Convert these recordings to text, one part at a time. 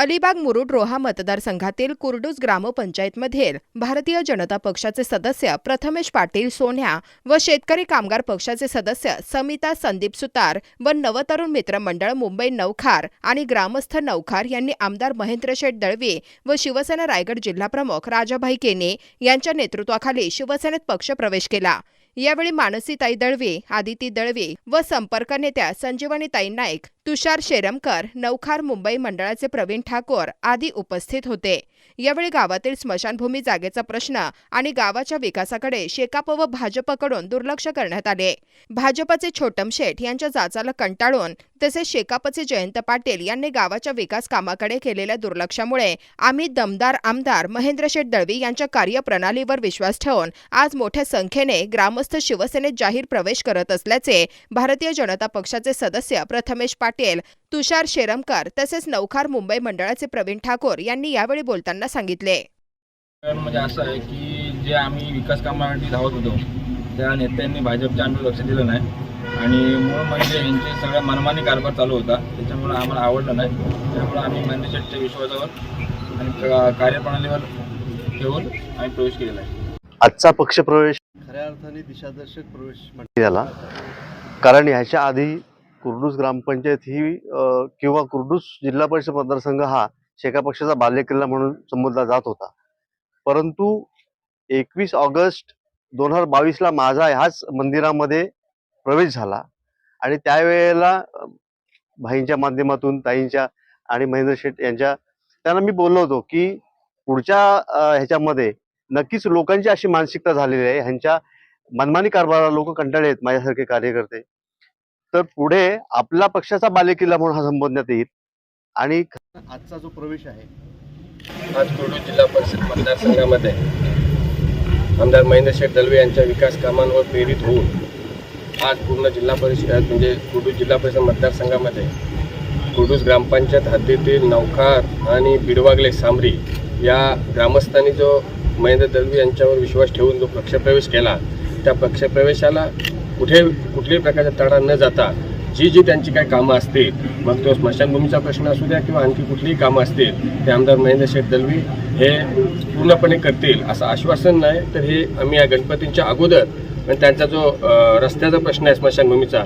अलिबाग मुरुड रोहा मतदारसंघातील कुर्डूस ग्रामपंचायतमधील भारतीय जनता पक्षाचे सदस्य प्रथमेश पाटील सोन्या व शेतकरी कामगार पक्षाचे सदस्य समिता संदीप सुतार व नवतरुण मित्र मंडळ मुंबई नौखार आणि ग्रामस्थ नवखार यांनी आमदार महेंद्र शेठ दळवी व शिवसेना रायगड जिल्हाप्रमुख राजाभाई केने यांच्या नेतृत्वाखाली शिवसेनेत पक्षप्रवेश केला. यावेळी मानसीताई दळवे आदिती दळवे व संपर्क नेत्या संजीवनीताई नाईक तुषार शेरमकर नौखार मुंबई मंडळाचे प्रवीण ठाकोर आदी उपस्थित होते. यावेळी गावातील स्मशानभूमी जागेचा प्रश्न आणि गावाच्या विकासाकडे शेकाप व भाजपकडून दुर्लक्ष करण्यात आले. भाजपचे छोटम शेठ यांच्या जाचाला कंटाळून तसेच शेकापचे जयंत पाटील यांनी गावाच्या विकास कामाकडे केलेल्या दुर्लक्षामुळे आम्ही दमदार आमदार महेंद्र शेठ दळवी यांच्या कार्यप्रणालीवर विश्वास ठेवून आज मोठ्या संख्येने ग्रामस्थ शिवसेनेत जाहीर प्रवेश करत असल्याचे भारतीय जनता पक्षाचे सदस्य प्रथमेश पाटील तुषार शेरमकर तसेच नौखार मुंबई मंडळाचे प्रवीण ठाकोर यांनी यावेळी बोलताना सांगितले. म्हणजे असं आहे की जे आम्ही विकास कामासाठी धावत होतो त्या नेत्यांनी भाजपच्या आम्ही लक्ष दिलं नाही. आणि मूळ म्हणजे यांचे सगळ्या मनमानी कारभार चालू होता. त्याच्यामुळे आम्हाला आवडलं नाही. त्यामुळे आम्ही मॅनेजरच्या विश्वासावर आणि कार्यप्रणालीवर ठेवून आम्ही प्रवेश केलेला आहे. आजचा पक्षप्रवेश खऱ्या अर्थाने दिशादर्शक प्रवेश म्हणते याला कारण ह्याच्या आधी कुर्डूस ग्रामपंचायत ही किंवा कुर्डूस जिल्हा परिषद मतदारसंघ हा शेका पक्षाचा बालेकिल्ला म्हणून संबोधला जात होता. परंतु एकवीस ऑगस्ट दोन हजार बावीसला माझा ह्याच मंदिरामध्ये प्रवेश झाला. आणि त्यावेळेला भाईंच्या माध्यमातून ताईंच्या आणि महेंद्र शेठ यांच्या त्यांना मी बोललो होतो की पुढच्या ह्याच्यामध्ये नक्कीच लोकांची अशी मानसिकता झालेली आहे. ह्यांच्या मनमानी कारभाराला लोक कंटाळे आहेत माझ्यासारखे कार्यकर्ते. तर पुढे आपला पक्षाचा बालेकिल्ला म्हणून हा संबोधण्यात येईल. आणि आजचा जो प्रवेश आहे आज कुर्डू जिल्हा परिषद मतदारसंघामध्ये आमदार महेंद्र शेठ दलवे यांच्या विकास कामांवर प्रेरित होऊन आज पूर्ण जिल्हा परिषद म्हणजे कुर्डू जिल्हा परिषद मतदारसंघामध्ये कुर्डूस ग्रामपंचायत हद्दीतील नौखार आणि बिडवागले सामरी या ग्रामस्थांनी जो महेंद्र दलवी यांच्यावर विश्वास ठेवून जो पक्षप्रवेश केला त्या पक्षप्रवेशाला कुठे कुठल्याही प्रकारचा तडा न जाता जी जी त्यांची काही कामं असतील मग तो स्मशानभूमीचा प्रश्न असू द्या किंवा आणखी कुठलीही कामं असतील ते आमदार महेंद्र शेठ दलवी हे पूर्णपणे करतील असं आश्वासन नाही तर हे आम्ही या गणपतींच्या अगोदर पण त्यांचा जो रस्त्याचा प्रश्न आहे स्मशानभूमीचा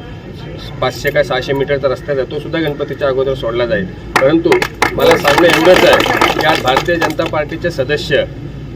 पाचशे काय सहाशे मीटरचा रस्त्याचा तो सुद्धा गणपतीच्या अगोदर सोडला जाईल. परंतु मला सांगणं एवढंच आहे की आज भारतीय जनता पार्टीचे सदस्य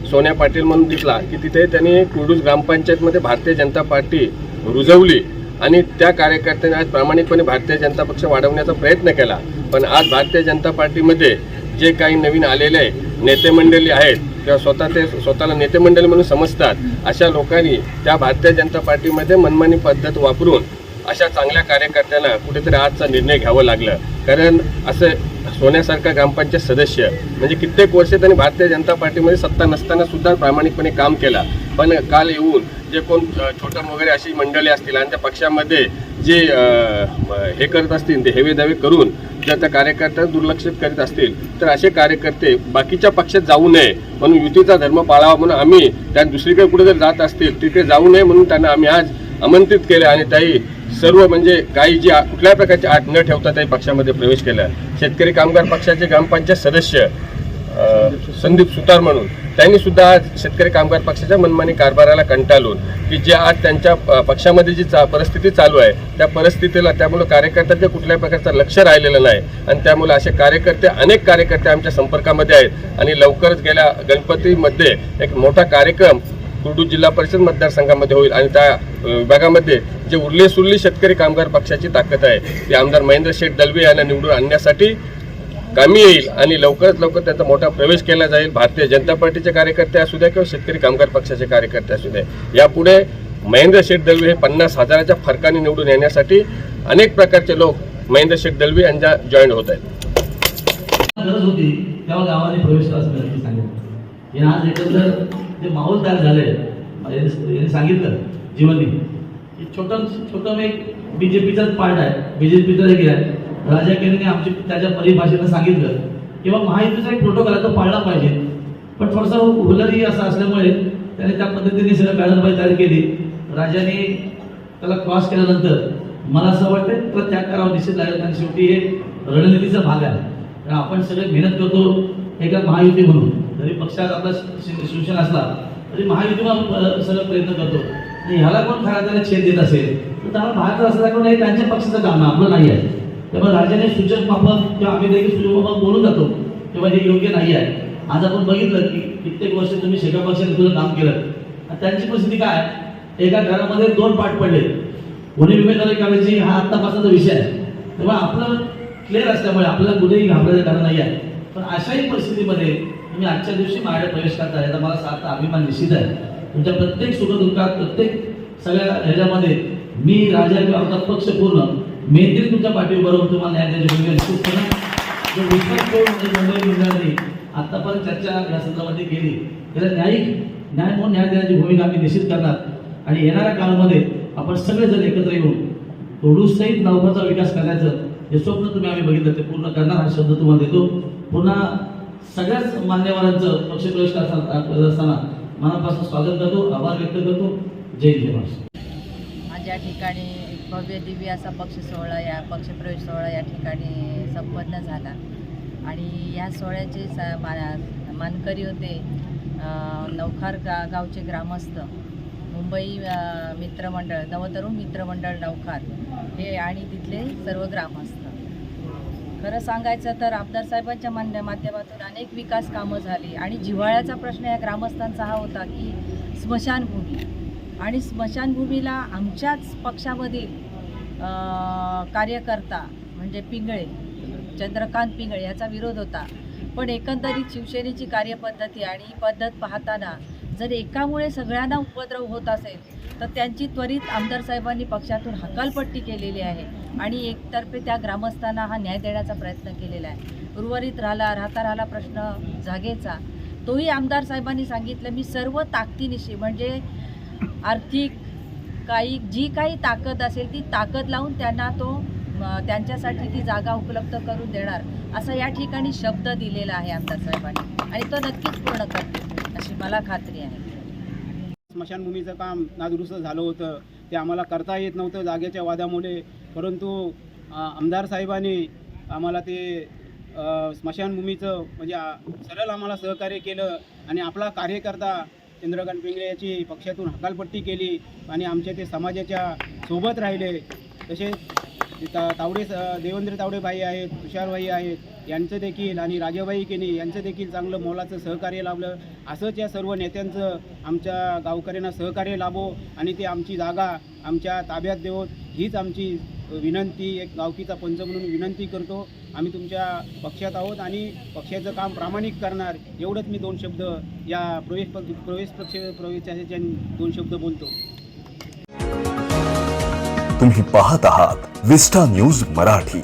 सोन्या पाटील म्हणून दिसला की तिथे त्यांनी कुडूस ग्रामपंचायतमध्ये भारतीय जनता पार्टी रुजवली. आणि त्या कार्यकर्त्यांनी आज प्रामाणिकपणे भारतीय जनता पक्ष वाढवण्याचा प्रयत्न केला. पण आज भारतीय जनता पार्टीमध्ये जे काही नवीन आलेले नेते मंडळी आहेत किंवा स्वतः ते स्वतःला नेते मंडळी म्हणून समजतात अशा लोकांनी त्या भारतीय जनता पार्टीमध्ये मनमानी पद्धत वापरून अशा चांगल्या कार्यकर्त्यांना कुठेतरी आजचा निर्णय घ्यावा लागला. कारण असं सोन्यासारखा ग्रामपंचायत सदस्य म्हणजे कित्येक वर्षे त्यांनी भारतीय जनता पार्टीमध्ये सत्ता नसताना सुद्धा प्रामाणिकपणे काम केला. पण काल येऊन जे कोण छोटं छोटम वगैरे अशी मंडळी असतील आणि त्या पक्षामध्ये जे हे करत असतील ते हेवे दावे करून जर त्या कार्यकर्त्यांना दुर्लक्षित करीत असतील तर असे कार्यकर्ते बाकीच्या पक्षात जाऊ नये म्हणून युतीचा धर्म पाळावा म्हणून आम्ही त्या दुसरीकडे कुठे जर जात असतील तिकडे जाऊ नये म्हणून त्यांना आम्ही आज आमंत्रित केले आणि त्याही सर्व म्हणजे काही जी कुठल्याही प्रकारची आठ न ठेवता त्याही पक्षामध्ये प्रवेश केला. शेतकरी कामगार पक्षाचे ग्रामपंचायत सदस्य संदीप सुतार म्हणून. त्यांनी सुद्धा आज शेतकरी कामगार पक्षाच्या मनमानी कारभाराला कंटाळून की जे आज त्यांच्या पक्षामध्ये जी चा परिस्थिती चालू आहे त्या परिस्थितीला त्यामुळे कार्यकर्त्यांचं कुठल्याही प्रकारचं लक्ष राहिलेलं नाही. आणि त्यामुळे असे कार्यकर्ते अनेक कार्यकर्ते आमच्या संपर्कामध्ये आहेत. आणि लवकरच गेल्या गणपतीमध्ये एक मोठा कार्यक्रम कुर्डू जिल्हा परिषद मतदारसंघामध्ये होईल. आणि त्या विभागामध्ये जे उरले सुरली शेतकरी कामगार पक्षाची ताकद आहे ती आमदार महेंद्र शेठ दलवे यांना निवडून आणण्यासाठी कामी येईल आणि लवकरात लवकर त्याचा मोठा प्रवेश केला जाईल. भारतीय जनता पार्टीचे कार्यकर्ते असू द्या किंवा शेतकरी कामगार पक्षाचे कार्यकर्ते असू द्या. यापुढे महेंद्र शेठ दळवी हे पन्नास हजाराच्या फरकाने निवडून येण्यासाठी अनेक प्रकारचे लोक महेंद्र शेठ दळवी यांच्या जॉईन होत आहेत. गरज होती तेव्हा गावाने प्रवेश सांगितलं. आज एकंदर जे माहोल तयार झाले यांनी सांगितलं जीवनी छोटा छोटा एक बीजेपीचाच पार्ट आहे. बीजेपीचा एक आहे. राजा केरेने आमची त्याच्या परिभाषेनं सांगितलं किंवा महायुतीचा एक प्रोटोकॉल आहे तो पाळला पाहिजे. पण थोडासा हुलरी असा असल्यामुळे त्याने त्या पद्धतीने सगळं कादंबरी तयार केली. राजाने त्याला क्रॉस केल्यानंतर मला असं वाटतं त्याला त्याग करावा निश्चित लागेल कारण शेवटी हे रणनीतीचा भाग आहे. कारण आपण सगळे मेहनत करतो एका महायुती म्हणून. जरी पक्षात आपला शि- शिवसेना असला तरी महायुतीवर सगळं प्रयत्न करतो. आणि ह्याला कोण खऱ्या त्याला छेद देत असेल तर त्याला बाहेर असला कोण हे त्यांच्या पक्षाचं काम आहे आपलं नाही आहे. त्यामुळे राजाने सूचक माफक किंवा आम्ही देखील सूचक माफक बोलून जातो तेव्हा हे योग्य नाही आहे. आज आपण बघितलं की कित्येक वर्ष तुम्ही शेका पक्षाने तुझं काम केलं. आणि त्यांची परिस्थिती काय एका घरामध्ये दोन पाठ पडले. गुन्हे उमेदवारी करायची हा आत्तापासूनचा विषय आहे. तेव्हा आपलं क्लिअर असल्यामुळे आपल्याला कुठेही घाबरायचं कारण नाही आहे. पण अशाही परिस्थितीमध्ये तुम्ही आजच्या दिवशी माझ्या प्रवेश करता याचा मला सार्थ अभिमान निश्चित आहे. तुमच्या प्रत्येक सुखदुःखात प्रत्येक सगळ्या ह्याच्यामध्ये मी राजा किंवा आमचा पक्ष पूर्ण मेहनतीत तुमच्या पाठी बरोबर तुम्हाला न्याय द्यायची निश्चित जो विश्वास ठेवून म्हणजे मंडळी आतापर्यंत चर्चा या संदर्भामध्ये केली त्याला न्यायिक न्याय म्हणून न्याय देण्याची भूमिका आम्ही निश्चित करणार. आणि येणाऱ्या काळामध्ये आपण सगळेजण एकत्र येऊन तोडूसहित नवभाचा विकास करण्याचं हे स्वप्न तुम्ही आम्ही बघितलं ते पूर्ण करणार हा शब्द तुम्हाला देतो. पुन्हा सगळ्याच मान्यवरांचं पक्षप्रवेश करत असताना मनापासून स्वागत करतो आभार व्यक्त करतो. जय जय महाराष्ट्र. ज्या ठिकाणी एक भव्य दिव्य असा पक्ष सोहळा या पक्षप्रवेश सोहळा या ठिकाणी संपन्न झाला. आणि या सोहळ्याचे स मा मानकरी होते नवखार गा गावचे ग्रामस्थ मुंबई मित्रमंडळ नवतरुण मित्रमंडळ नवखार हे आणि तिथले सर्व ग्रामस्थ. खरं सांगायचं तर आमदार साहेबांच्या मान्य माध्यमातून अनेक विकास कामं झाली आणि जिव्हाळ्याचा प्रश्न या ग्रामस्थांचा हा होता की स्मशानभूमी. आणि स्मशानभूमीला आमच्याच पक्षामधील कार्यकर्ता म्हणजे पिंगळे चंद्रकांत पिंगळे याचा विरोध होता. पण एकंदरीत शिवसेनेची कार्यपद्धती आणि ही पद्धत पाहताना जर एकामुळे सगळ्यांना उपद्रव होत असेल तर त्यांची त्वरित आमदार साहेबांनी पक्षातून हकालपट्टी केलेली आहे आणि एकतर्फे त्या ग्रामस्थांना हा न्याय देण्याचा प्रयत्न केलेला आहे. उर्वरित राहिला राहता राहिला प्रश्न जागेचा. तोही आमदार साहेबांनी सांगितलं मी सर्व ताकदीनिशी म्हणजे आर्थिक काही जी काही ताकद असेल ती ताकद लावून त्यांना तो त्यांच्यासाठी ती जागा उपलब्ध करून देणार असा या ठिकाणी शब्द दिलेला आहे आमदार साहेबांनी. आणि तो नक्कीच पूर्ण करतील अशी मला खात्री आहे. स्मशानभूमीचं काम नादुरुस्त झालं होतं ते आम्हाला करता येत नव्हतं जागेच्या वादामुळे परंतु आमदार साहेबांनी आम्हाला ते स्मशानभूमीचं म्हणजे सरळ आम्हाला सहकार्य केलं आणि आपला कार्यकर्ता चंद्रकांत पिंगळे याची पक्षातून हकालपट्टी केली आणि आमच्या ते समाजाच्या सोबत राहिले. तसेच ता- तावडे स- देवेंद्र तावडेभाई आहेत तुषारबाई आहेत यांचं देखील आणि राजाभाई केने यांचं देखील चांगलं मोलाचं सहकार्य लाभलं. असंच या सर्व नेत्यांचं आमच्या गावकऱ्यांना सहकार्य लाभो आणि ते आमची जागा आमच्या ताब्यात देवो हीच आमची विनंती एक गावकीचा पंच म्हणून विनंती करतो. आम्ही तुमच्या पक्षात आहोत आणि पक्षाचं काम प्रामाणिक करणार एवढंच मी दोन शब्द या प्रवेश पक्ष प्रवेश पक्ष प्रवेशाच्या दोन शब्द बोलतो. तुम्ही पाहत आहात विस्टा न्यूज मराठी.